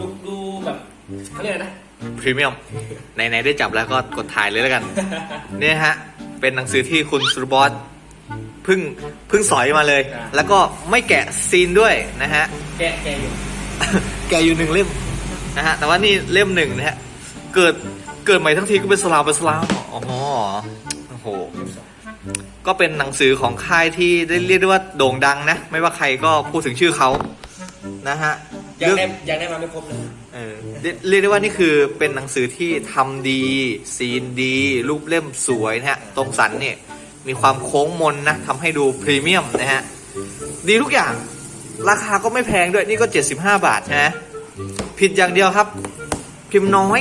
ดูดูแบบเขาเรียกอะไรนะ พรีเมียมไหนๆได้จับแล้วก็กดถ่ายเลยแล้วกัน เนี่ยฮะ เป็นหนังสือที่คุณสุรบอสเพิ่งเพิ่งสอยมาเลยแล้วก็ไม่แกะซีนด้วยนะฮะ แกะแกะอยู่ แกะอยู่หนึ่งเล่มนะฮะ แต่ว่านี่เล่มหนึ่งนะฮะ เกิดเกิดใหม่ทั้งทีก็เป็นสลามเป็นสลามอ๋อโอ้โห ก็เป็นหนังสือของค่ายที่ได้เรียกได้ว่าโด่งดังนะ ไม่ว่าใครก็พูดถึงชื่อเขานะฮะ ยังเรื่องได้ยังได้มาไม่ครบเลยเออเรียเรียกได้ว่านี่คือเป็นหนังสือที่ทำดี ซีนดี รูปเล่มสวยนะฮะ ตรงสันเนี่ยมีความโค้งมนนะทำให้ดูพรีเมียมนะฮะ ดีทุกอย่าง ราคาก็ไม่แพงด้วยนี่ก็ 75 บาทนะผิดอย่างเดียวครับ พิมพ์น้อย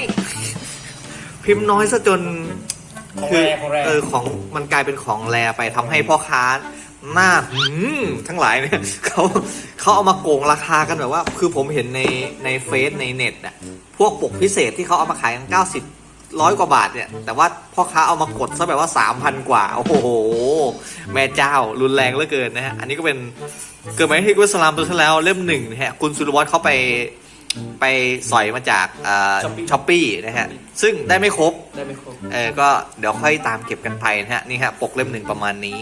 พิมพ์น้อยซะจน ของคืแรของแร เออของมันกลายเป็นของแรไปทำให้พ่อค้า หน้าหืมทั้งหลายเนี่ยเขาเขาเอามาโกงราคากันแบบว่า คือผมเห็นในในเฟซในเน็ตอะพวกปกพิเศษที่เขาเอามาขายกันเก้าสิบร้อยกว่าบาทเนี่ย แต่ว่าพ่อค้าเอามากดซะแบบว่าสามพันกว่า โอ้โห แม่เจ้ารุนแรงเหลือเกินนะฮะ อันนี้ก็เป็นเกิดมาที่กุสลามตัวที่แล้วเล่มหนึ่งนะฮะ คุณสุรวัตรเขาไปไปสอยมาจากช้อปปี้นะฮะ ซึ่งได้ไม่ครบ ได้ไม่ครบ เออ ก็เดี๋ยวค่อยตามเก็บกันไปนะฮะ นี่ฮะ ปกเล่มหนึ่งประมาณนี้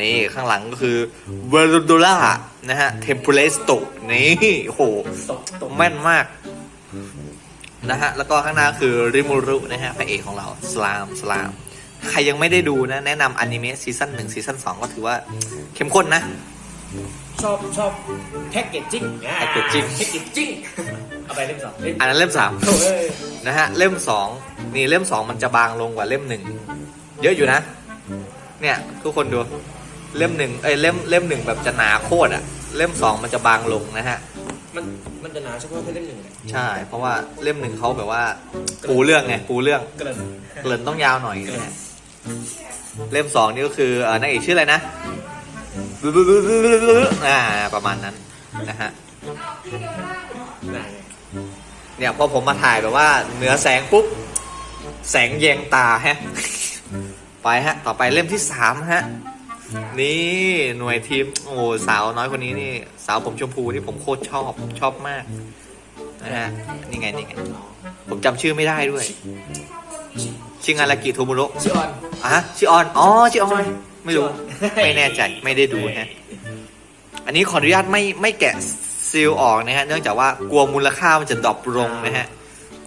นี่ข้างหลังก็คือ v e r d u l a นะฮะ t e m p l a s t o นี่โอ้โหตกตกแม่นมากนะฮะแล้วก็ข้างหน้าคือริมูรุนะฮะพระเอกของเราสลามสลาม ใครยังไม่ได้ดูนะ แนะนำอนิเมะซีซั่นหนึ่งซีซั่นสองก็ถือว่าเข้มข้นนะ ชอบชอบแพ็กเกจจิ้ง Packaging แพ็กเกจจิ้งเอาไปเล่มสองเล่มอันนั้นเล่มสามโถ่เอ้ยนะฮะเล่มสองนี่เล่มสองมันจะบางลงกว่าเล่มหนึ่งเยอะอยู่นะ เนี่ยทุกคนดู เล่มหนึ่งเอ้ยเล่มเล่มหนึ่งแบบจะหนาโคตรอะเล่มสองมันจะบางลงนะฮะ มันมันจะหนาเฉพาะแค่เล่มหนึ่งเลยใช่ เพราะว่าเล่มหนึ่งเขาแบบว่า ปูเรื่องไงปูเรื่องเกริ่นเกริ่นต้องยาวหน่อยนะฮะเล่มสองนี่ก็คือเออนางเอกชื่ออะไรนะอ่าประมาณนั้นนะฮะหนาไงเนี่ยพอผมมาถ่ายแบบว่าเหนือแสงปุ๊บ แสงแยงตาฮะ ไปฮะ ต่อไปเล่มที่สามฮะ นี่หน่วยทีมโอ้สาวน้อยคนนี้นี่สาวผมชมพูที่ผมโคตรชอบชอบมากนะฮะนี่ไงนี่ไงผมจำชื่อไม่ได้ด้วยชิงารากิโทมุโระชื่อออนอะชื่อออนอ๋อชื่อออนไม่รู้ชื่อออนไม่แน่ใจไม่ได้ดูฮะอันนี้ขออนุญาตไม่ไม่แกะซีลออกนะฮะเนื่องจากว่ากลัวมูลค่ามันจะดรอปลงนะฮะ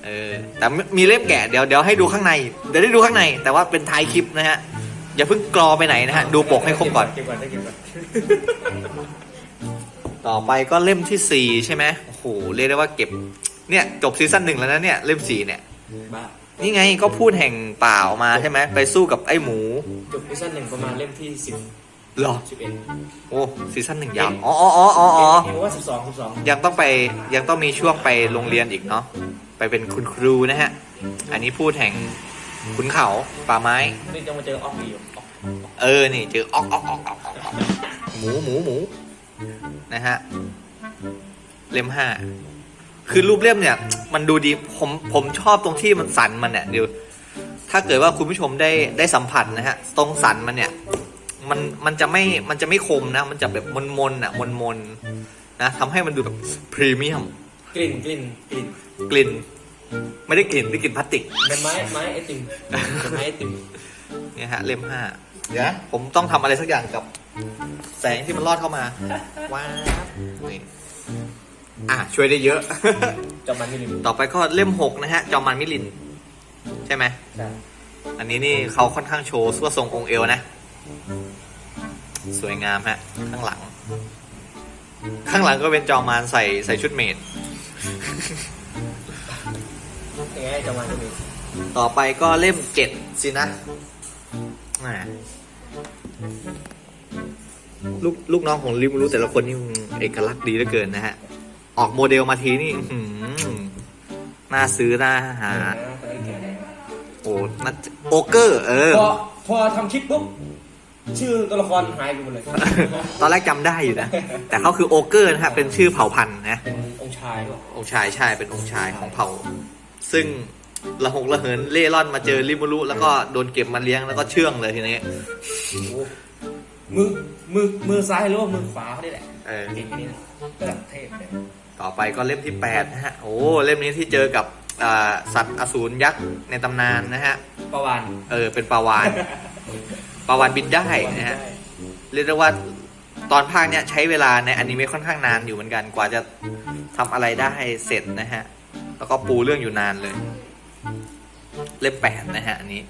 เออแต่มีเล่มแกะเดี๋ยวเดี๋ยวให้ดูข้างในเดี๋ยวได้ดูข้างใน แต่ว่าเป็นท้ายคลิปนะฮะ อย่าเพิ่งกรอไปไหนนะฮะ ดูปกให้ครบก่อน เก็บก่อนได้เก็บก่อนต่อไปก็เล่มที่สี่ใช่ไหมโอ้โหเรียกได้ว่าเก็บ เนี่ยจบซีซั่นหนึ่งแล้วนะเนี่ยเล่มสี่เนี่ย บ้านี่ไงก็พูดแห่งเปล่ามาใช่ไหมไปสู้กับไอ้หมูจบซีซั่นหนึ่งประมาณเล่มที่สิบหรอสิบเอ็ดโอ้ซีซั่นหนึ่งยาวอ๋ออ๋ออ๋ออ๋ออ๋อเห็นว่าสิบสองสิบสองยังต้องไปยังต้องมีช่วงไปโรงเรียนอีกเนาะไปเป็นคุณครูนะฮะ อันนี้พูดแห่ง ขุนเขาป่าไม้ นี่จะมาเจอออกอีกอยู่ออกเออ นี่เจอออกออกออกออกออกออกหมูหมูหมูนะฮะ เล่มห้า คือรูปเล่มเนี่ย มันดูดี ผมผมชอบตรงที่มันสันมันเนี่ยเดี๋ยวถ้าเกิดว่าคุณผู้ชมได้ได้สัมผัสนะฮะ ตรงสันมันเนี่ย มันมันจะไม่มันจะไม่คมนะ มันจะแบบมนมนๆอะมนมนๆนะทำให้มันดูแบบพรีเมียมกลิ่นกลิ่นกลิ่นกลิ่น ไม่ได้กลิ่นได้กลิ่นพลาสติกเป็นไม้ไม้ไอติมเป็นไม้ไอติมเนี่ยฮะเล่มห้าเดี๋ยวนะผมต้องทำอะไรสักอย่างกับ แสงที่มันลอดเข้ามาว้าวนี่อะช่วยได้เยอะ จอมมันมิลิมต่อไปก็เล่มหกนะฮะจอมมันมิลิน ใช่ไหมใช่อันนี้นี่เขาค่อนข้างโชว์ส่วทรงองค์เอวนะ สวยงามฮะ ข้างหลัง ข้างหลังก็เป็นจอมมารใส่ใส่ชุดเมด ยังไงจอมมันมิลิมต่อไปก็เล่มเจ็ดสินะอ่าลูกลูกน้องของริมรู้แต่ละคนนี่เอกลักษณ์ดีเหลือเกินนะฮะ ออกโมเดลมาทีนี่อื้อหือน่าซื้อน่าหา โอ้น่าโอเกอร์ เออ พอพอทำคลิปปุ๊บชื่อตัวละครหายไปหมดเลย ตอนแรกจำได้อยู่นะ แต่เขาคือโอเกอร์นะฮะเป็นชื่อเผ่าพันธุ์นะ เป็นองค์ชายป่ะองค์ชายใช่เป็นองค์ชายของเผ่า ซึ่งระหกระเหินเล่ร่อนมาเจอริมูรุแล้วก็โดนเก็บมาเลี้ยงแล้วก็เชื่องเลยทีนี้โอ้โหมือมือมือซ้ายหรือว่ามือขวาเขาได้แหละเออเก่งนี่นะระดับเทพเลยต่อไปก็เล่มที่8นะฮะโอ้เล่มนี้ที่เจอกับอ่าสัตว์อสูรยักษ์ในตำนานนะฮะประวานเออเป็นปลาวานปลาวานบินได้นะฮะเรียกได้ว่าตอนภาคเนี้ยใช้เวลาในอนิเมะค่อนข้างนานอยู่เหมือนกันกว่าจะทำอะไรได้เสร็จนะฮะ แล้วก็ปูเรื่องอยู่นานเลย เล่มแปดนะฮะอันนี้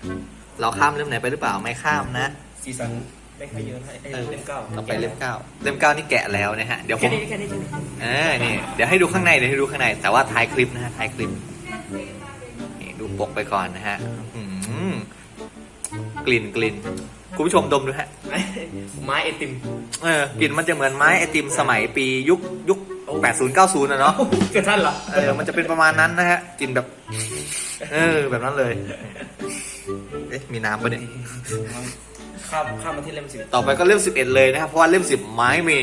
เราข้ามเล่มไหนไปหรือเปล่าไม่ข้ามนะซีซั่นได้แค่เยอะให้ไอ้เล่มเก้าต่อไปเล่มเก้าเล่มเก้านี่แกะแล้วนะฮะเดี๋ยวผแค่มนี้แค่นี้แค่นี้เออนี่เดี๋ยวให้ดูข้างในเดี๋ยวให้ดูข้างใน แต่ว่าท้ายคลิปนะฮะท้ายคลิปนี่ดูปกไปก่อนนะฮะอื้อหือกลิ่นกลิ่นคุณผู้ชมดมดูฮะ ไม้ไอติม เออกลิ่นมันจะเหมือนไม้ไอติมสมัยปียุคยุค 80 90นะเนาะเกิดท่านเหรอเออมันจะเป็นประมาณนั้นนะฮะกลิ่นแบบเออแบบนั้นเลยเอ๊ะมีน้ำปะเนี่ยข้ามข้ามมาที่เล่มสิบต่อไปก็เล่ม11 เลยนะครับเพราะว่าเล่ม10ไม้มี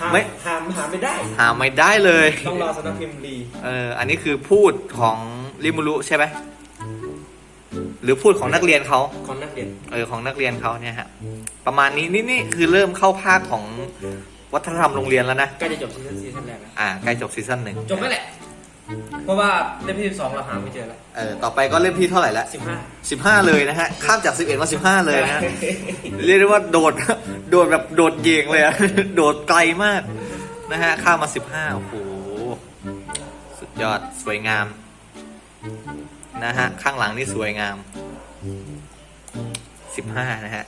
หาไม่หาหาไม่ได้ หาไม่ได้เลยต้องรอสำนักพิมพ์รีเอออันนี้คือพูดของริมูรุใช่ไหมหรือพูดของนักเรียนเขาของนักเรียน เออของนักเรียนเขาเนี่ยฮะประมาณนี้นี่นี่คือเริ่มเข้าภาคของ วัฒนธรรมโรงเรียนแล้วนะ ใกล้จะจบซีซั่นซีซั่นแรกแล้วอ่าใกล้จบซีซั่นหนึ่งจบไม่แหละ เพราะว่าเล่มที่สิบสองเราหาไม่เจอแล้วเออต่อไปก็เล่มที่เท่าไหร่ละสิบห้า สิบห้าเลยนะฮะ ข้ามจากสิบเอ็ดมาสิบห้าเลยนะฮะ เรียกได้ว่าโดด โดดแบบโดดเยงเลยอะ โดดไกลมากนะฮะ ข้ามมาสิบห้าโอ้โห สุดยอดสวยงาม นะฮะ ข้างหลังนี่สวยงามสิบห้านะฮะ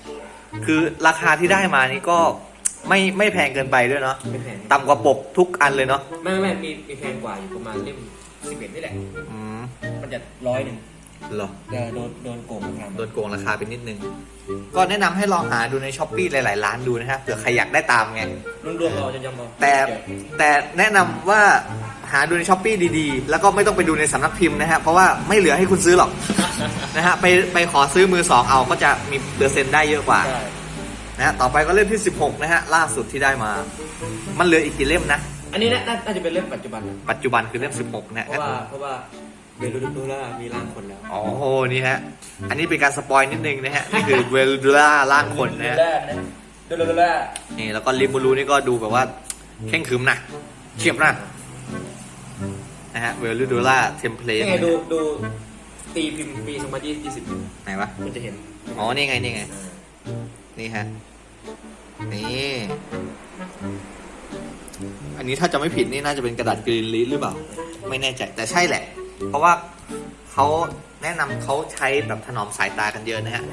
คือราคาที่ได้มานี่ก็ ไม่ไม่แพงเกินไปด้วยเนาะไม่แพงต่ำกว่าปกทุกอันเลยเนาะไม่ไม่ไม่มีมีแพงกว่าอยู่ประมาณเล่มสิบเอ็ดนี่แหละ อืมมันจะร้อยหนึ่งเหรอ แต่โดนโดนโกงมาทำโดนโกงราคาไปนิดนึง ก็แนะนำให้ลองหาดูในช้อปปีหลาย ๆ ร้านดูนะฮะเผื่อใครอยากได้ตามไง รวมๆเราจะยำเราแต่แต่แนะนำว่าหาดูในช้อปปีดีๆ แล้วก็ไม่ต้องไปดูในสำนักพิมพ์นะฮะ เพราะว่าไม่เหลือให้คุณซื้อหรอก นะฮะ ไปไปขอซื้อมือสองเอาก็จะมีเปอร์เซ็นต์ได้เยอะกว่า ใช่ นะฮะต่อไปก็เล่มที่ 16 นะฮะล่าสุดที่ได้มา มันเหลืออีกกี่เล่มนะ อันนี้น่าน่าน่าจะเป็นเล่มปัจจุบันนะปัจจุบันคือเล่ม 16 นะเพราะว่าเพราะว่าเบลูดูล่ามีร่างคนแล้วอ๋อโหนี่ฮะ อันนี้เป็นการสปอยนิดนึงนะฮะนี่คือเวลดูล่าล่างคนนะฮะดูล่านะดูล่าดูล่านี่แล้วก็ริมูรูนี่ก็ดูแบบว่าเข่งขรึมนะเฉียบนะนะฮะเวลูดูล่าเทมเพลตนี่ไงดูดูตีพิมพ์ปีสองพันยี่สิบไหนวะมันจะเห็น อ๋อ นี่ไง นี่ไง นี่ฮะ นี่ อันนี้ถ้าจะไม่ผิดนี่น่าจะเป็นกระดาษกรีนลิสหรือเปล่า ไม่แน่ใจแต่ใช่แหละ เพราะว่าเขาแนะนำเขาใช้แบบถนอมสายตากันเยอะนะฮะ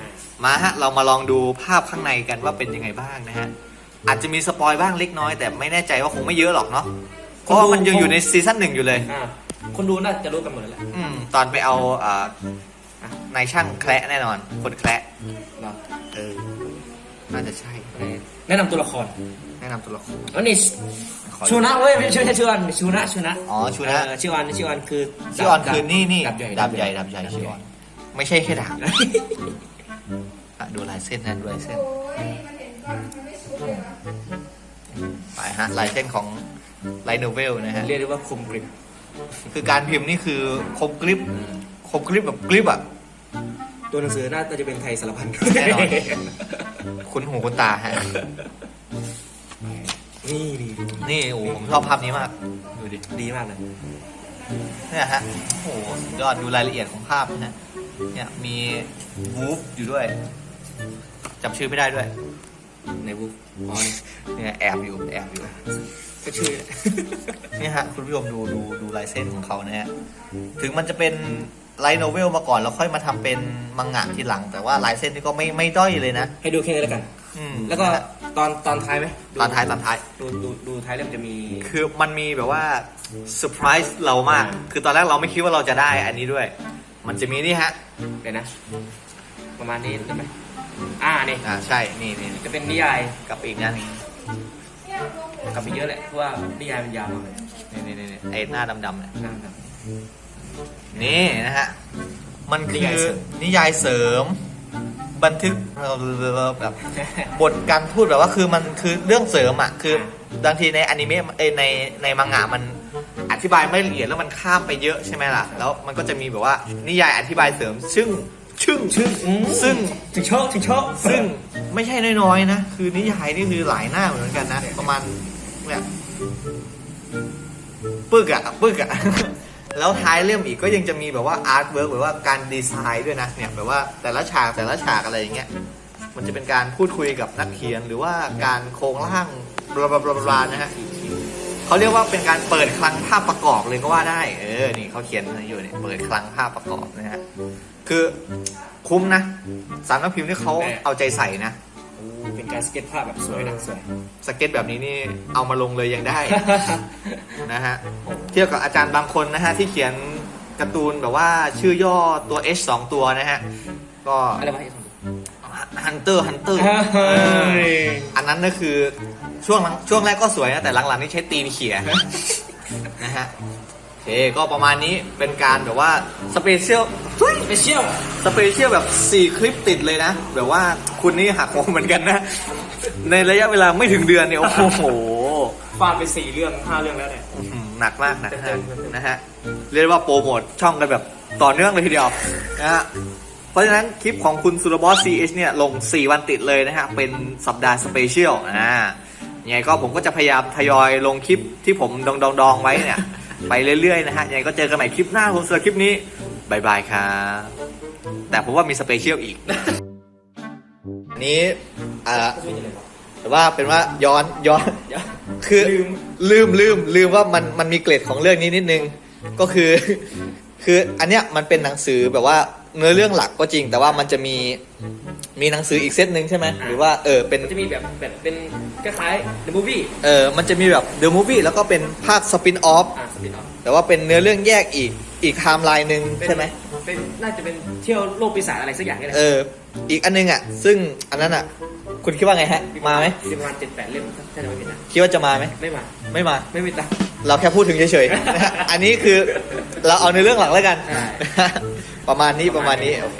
มาฮะ เรามาลองดูภาพข้างในกันว่าเป็นยังไงบ้างนะฮะ อาจจะมีสปอยบ้างเล็กน้อย แต่ไม่แน่ใจว่าคงไม่เยอะหรอกเนาะ เพราะว่ามันยังอยู่ในซีซั่นหนึ่งอยู่เลยอ่าคนดูน่าจะรู้กันหมดแล้วแหละอืม ตอนไปเอาอ่าอะนายช่างแคระแน่นอน คนแคระเนาะเออ น่าจะใช่แนะนำตัวละครแนะนำตัวละครอันนี้ขอ ชูนะเว้ยไม่ใช่ชื่ออันชูนะชูนะอ๋อชูนะ เออชื่ออันชื่ออันคือชื่อออนคือนี่นี่ดาบใหญ่ดาบใหญ่ดาบใหญ่ชื่อออนไม่ใช่แค่ดาบอะดูลายเส้นนะดูลายเส้น ไปฮะลายเส้นของไลโนเวลนะฮะ เรียกได้ว่าคมกริบคือการพิมพ์นี่คือคมกริบคมกริบแบบกริบอะ ตัวหนังสือน่าจะเป็นไทยสารพันแน่นอน คุ้นหูคุ้นตาฮะ นี่ดีนี่โอ้โหผมชอบภาพนี้มาก ดูดิ ดีมากเลย เนี่ยฮะ โอ้โหสุดยอดดูรายละเอียดของภาพนะฮะเนี่ยมีวูฟอยู่ด้วยจำชื่อไม่ได้ด้วย ในบุ๊กอ๋อนี่เนี่ยแอบอยู่แอบอยู่ ก็ชื่อ เนี่ยฮะคุณผู้ชมดูดูดูลายเส้นของเขานะฮะ ถึงมันจะเป็น ไลท์โนเวลมาก่อนแล้วค่อยมาทำเป็นมังงะทีหลัง แต่ว่าลายเส้นนี่ก็ไม่ไม่ด้อยเลยนะให้ดูแค่นี้แล้วกัน อืมแล้วก็นะฮะตอนตอนท้ายไหมดูตอนท้ายตอนท้าย ดูดูดูท้ายเล่มจะมี คือมันมีแบบว่าเซอร์ไพรส์เรามาก คือตอนแรกเราไม่คิดว่าเราจะได้อันนี้ด้วย มันจะมีนี่ฮะ เดี๋ยวนะ ประมาณนี้ใช่ไหมอ่านี่อ่าใช่ นี่นี่จะเป็นนิยายกับอีกนั่นกับไปเยอะแหละเพราะว่านิยายมันยาวมากเลยนี่นี่นี่ไอ้หน้าดำๆเนี่ย นั่นครับ นี่นะฮะ มันคืนิยายอเสริมนิยายเสริม บันทึกแบบบทการพูดแบบว่าคือมันคือเรื่องเสริมอะคือบางทีในอนิเมะเอ้ยในในมังงะมันอธิบายไม่ละเอียดแล้วมันข้ามไปเยอะใช่ไหมล่ะ แล้วมันก็จะมีแบบว่านิยายอธิบายเสริม ซึ่งซึ่งซึ่งอืมซึ่งถึงชอบถึงชอบซึ่งไม่ใช่น้อยๆนะ คือนิยายนี่คือหลายหน้าเหมือนกันนะ ประมาณเนี่ยปึกอะปึกอะ แล้วท้ายเล่มอีกก็ยังจะมีแบบว่าอาร์ตเวิร์กแบบว่าการดีไซน์ด้วยนะเนี่ยแบบว่าแต่ละฉากแต่ละฉากอะไรอย่างเงี้ยมันจะเป็นการพูดคุยกับนักเขียนหรือว่าการโครงร่างบลาบลาบลาบลานะฮะเขาเรียกว่าเป็นการเปิดคลังภาพประกอบเลยก็ว่าได้เออนี่เขาเขียนอยู่เนี่ยเปิดคลังภาพประกอบนะฮะคือคุ้มนะสารนักพิมพ์ที่เขาเอาใจใส่นะ เป็นการสเก็ตภาพแบบสวยนะสวย สเก็ตแบบนี้นี่เอามาลงเลยยังได้ นะฮะเทียบกับอาจารย์บางคนนะฮะที่เขียนการ์ตูนแบบว่าชื่อย่อตัว H สองตัวนะฮะ ก็อะไรวะฮันเตอร์ฮันเตอร์เฮ้ยอันนั้นก็คือช่วงหลังช่วงแรกก็สวยนะ แต่หลังๆนี่ใช้ตีนเขี่ยนะฮะโอ เคก็ประมาณนี้เป็นการแบบว่าสเปเชียลไปเชี่ยวสเปเชียลแบบ 4 คลิปติดเลยนะ แบบว่าคุณนี่หักโหมเหมือนกันนะ ในระยะเวลาไม่ถึงเดือนเนี่ย โอ้โหฟาดไปสี่เรื่องห้าเรื่องแล้วเนี่ยอืมหนักมากหนักเต็มากมๆเต็มๆนะฮะ เรียกว่าโปรโมทช่องกันแบบต่อเนื่องเลยทีเดียวนะฮะเพราะฉะนั้นคลิปของคุณสุรบอส CH เนี่ยลง 4 วันติดเลยนะฮะ เป็นสัปดาห์สเปเชียลอ่ายังไงก็ผมก็จะพยายามทยอยลงคลิปที่ผมดองดองดองๆไว้เนี่ย ไปเรื่อยๆนะฮะยังไงก็เจอกันใหม่คลิปหน้าผมสำหรับคลิปนี้บายบายครับแต่ผมว่ามีสเปเชียลอีก อันนี้อ่าแต่ว่าเป็นว่าย้อนย้อน คือลืมลืมลืมลืมว่ามันมันมีเกร็ดของเรื่องนี้นิดนึง ก็คือ คืออันเนี้ยมันเป็นหนังสือแบบว่าเนื้อเรื่องหลักก็จริง แต่ว่ามันจะมีมีหนังสืออีกเซตหนึ่งใช่ไหมหรือว่าเออเป็นมันจะมีแบบแบบเป็น คล้ายๆ The Movie เออมันจะมีแบบ The Movie แล้วก็เป็นภาคสปินออฟอ่าสปินออฟแต่ว่าเป็นเนื้อเรื่องแยกอีกอีกไทม์ไลน์หนึ่งใช่ไหมเป็นน่าจะเป็นเที่ยวโลกปีศาจอะไรสักอย่างนี่แหละเออ อีกอันนึงอะ ซึ่งอันนั้นอะ คุณคิดว่าไงฮะ มาไหมมีประมาณเจ็ดแปดเล่มถ้าจะไม่ผิดนะคิดว่าจะมาไหมไม่มาไม่มาไม่มีตังค์เราแค่พูดถึงเฉยๆนะฮะอันนี้คือเราเอาในเรื่องหลังแล้วกันใช่ประมาณนี้ประมาณนี้โอเค